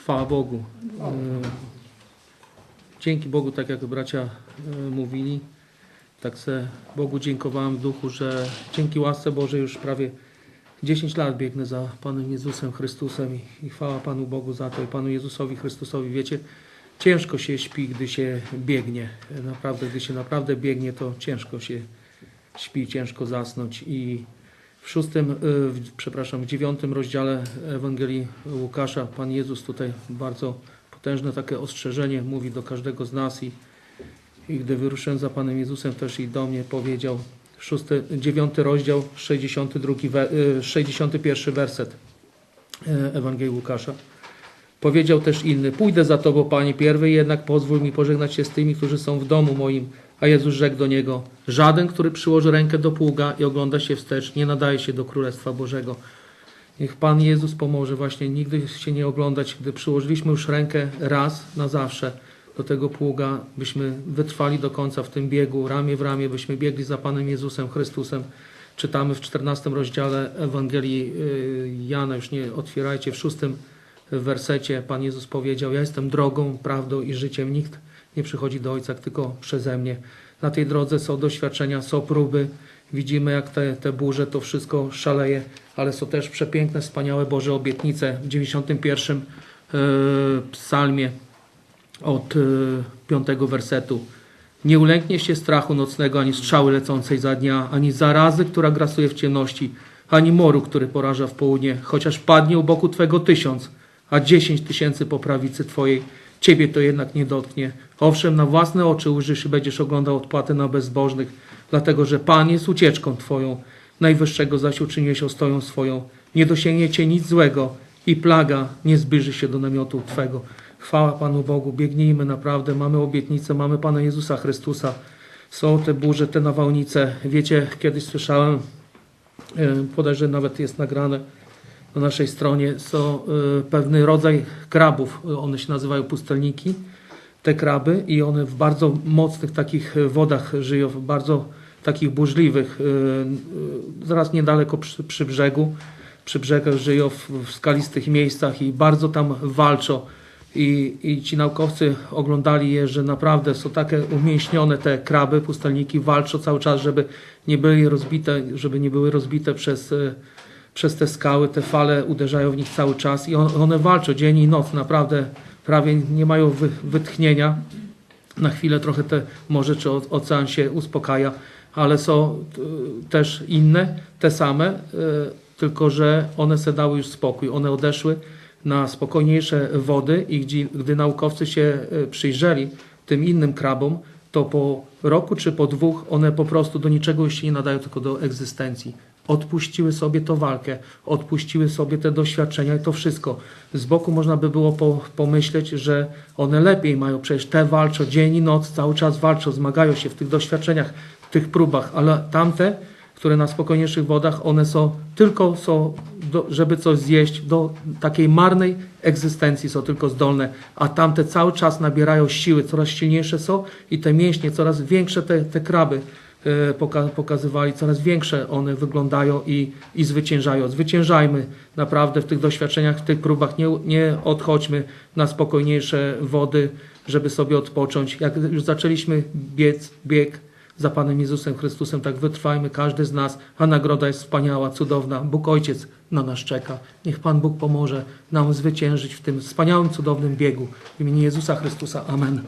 Chwała Bogu. E, Dzięki Bogu, tak jak bracia e, mówili, tak se Bogu dziękowałem w duchu, że dzięki łasce Bożej już prawie 10 lat biegnę za Panem Jezusem Chrystusem i, chwała Panu Bogu za to i Panu Jezusowi Chrystusowi. Wiecie, ciężko się śpi, gdy się biegnie. Naprawdę, gdy się naprawdę biegnie, to ciężko się śpi, ciężko zasnąć i w szóstym, y, w, przepraszam, w dziewiątym rozdziale Ewangelii Łukasza Pan Jezus tutaj bardzo potężne takie ostrzeżenie mówi do każdego z nas i, i gdy wyruszyłem za Panem Jezusem też i do mnie powiedział, szósty, dziewiąty rozdział, 62, we- y, 61 werset y, Ewangelii Łukasza. Powiedział też inny, pójdę za Tobą, Panie, pierwej jednak pozwól mi pożegnać się z tymi, którzy są w domu moim. A Jezus rzekł do niego, żaden, który przyłoży rękę do pługa i ogląda się wstecz, nie nadaje się do Królestwa Bożego. Niech Pan Jezus pomoże właśnie nigdy się nie oglądać, gdy przyłożyliśmy już rękę raz na zawsze do tego pługa, byśmy wytrwali do końca w tym biegu, ramię w ramię, byśmy biegli za Panem Jezusem Chrystusem. Czytamy w 14 rozdziale Ewangelii y, Jana, już nie otwierajcie, w szóstym wersecie Pan Jezus powiedział, ja jestem drogą, prawdą i życiem, nikt nie przychodzi do Ojca tylko przeze mnie. Na tej drodze są doświadczenia, są próby, widzimy jak te, te burze, to wszystko szaleje, ale są też przepiękne, wspaniałe Boże obietnice. W 91 e, psalmie od e, piątego wersetu. Nie ulęknie się strachu nocnego, ani strzały lecącej za dnia, ani zarazy, która grasuje w ciemności, ani moru, który poraża w południe, chociaż padnie u boku Twego tysiąc, a dziesięć tysięcy po prawicy Twojej, Ciebie to jednak nie dotknie. Owszem, na własne oczy ujrzysz i będziesz oglądał odpłatę na bezbożnych, dlatego że Pan jest ucieczką Twoją, Najwyższego zaś uczyniłeś ostoją swoją. Nie dosięgnie Cię nic złego i plaga nie zbliży się do namiotu Twego. Chwała Panu Bogu, biegnijmy naprawdę, mamy obietnicę, mamy Pana Jezusa Chrystusa. Są te burze, te nawałnice. Wiecie, kiedyś słyszałem, e, bodajże nawet jest nagrane na naszej stronie, są e, pewny rodzaj krabów, one się nazywają pustelniki, te kraby i one w bardzo mocnych takich wodach żyją, w bardzo takich burzliwych, e, e, zaraz niedaleko przy, przy brzegu, przy brzegach żyją w, w skalistych miejscach i bardzo tam walczą. I, I ci naukowcy oglądali je, że naprawdę są takie umięśnione te kraby, pustelniki, walczą cały czas, żeby nie były rozbite, żeby nie były rozbite przez, przez te skały, te fale uderzają w nich cały czas i on, one walczą dzień i noc, naprawdę prawie nie mają wy, wytchnienia. Na chwilę trochę te morze czy ocean się uspokaja, ale są t- też inne, te same, e, tylko że one se dały już spokój. One odeszły na spokojniejsze wody i gdy naukowcy się e, przyjrzeli tym innym krabom, to po roku czy po dwóch one po prostu do niczego już się nie nadają, tylko do egzystencji. Odpuściły sobie tą walkę, odpuściły sobie te doświadczenia i to wszystko. Z boku można by było po, pomyśleć, że one lepiej mają, przecież te walczą dzień i noc, cały czas walczą, zmagają się w tych doświadczeniach, w tych próbach, ale tamte, które na spokojniejszych wodach, one są tylko są, do, żeby coś zjeść, do takiej marnej egzystencji są tylko zdolne, a tamte cały czas nabierają siły, coraz silniejsze są i te mięśnie, coraz większe te, te kraby poka, pokazywali, coraz większe one wyglądają i, i zwyciężają. Zwyciężajmy naprawdę w tych doświadczeniach, w tych próbach, nie, nie odchodźmy na spokojniejsze wody, żeby sobie odpocząć. Jak już zaczęliśmy biec, bieg, za Panem Jezusem Chrystusem, tak wytrwajmy każdy z nas, a nagroda jest wspaniała, cudowna. Bóg Ojciec na nas czeka. Niech Pan Bóg pomoże nam zwyciężyć w tym wspaniałym, cudownym biegu. W imieniu Jezusa Chrystusa. Amen.